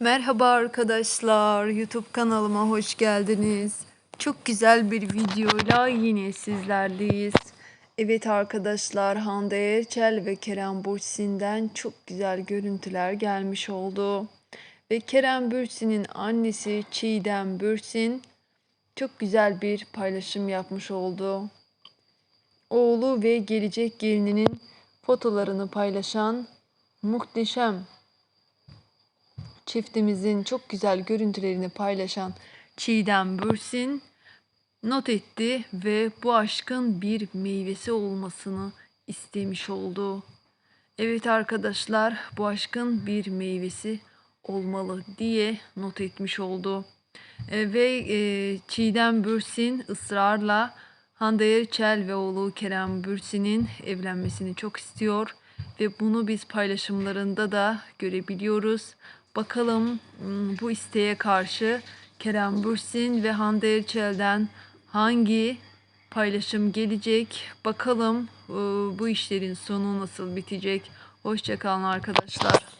Merhaba arkadaşlar, YouTube kanalıma hoş geldiniz. Çok güzel bir videoyla yine sizlerleyiz. Evet arkadaşlar, Hande Erçel ve Kerem Bürsin'den çok güzel görüntüler gelmiş oldu. Ve Kerem Bürsin'in annesi Çiğdem Bürsin çok güzel bir paylaşım yapmış oldu. Oğlu ve gelecek gelininin fotolarını paylaşan muhteşem çiftimizin çok güzel görüntülerini paylaşan Çiğdem Bürsin not etti ve bu aşkın bir meyvesi olmasını istemiş oldu. Evet arkadaşlar bu aşkın bir meyvesi olmalı diye not etmiş oldu. E, ve e, Çiğdem Bürsin ısrarla Hande Erçel ve oğlu Kerem Bürsin'in evlenmesini çok istiyor ve bunu biz paylaşımlarında da görebiliyoruz. Bakalım hmm, bu isteğe karşı Kerem Bürsin ve Hande Erçel'den hangi paylaşım gelecek? Bakalım e, bu işlerin sonu nasıl bitecek? Hoşçakalın arkadaşlar.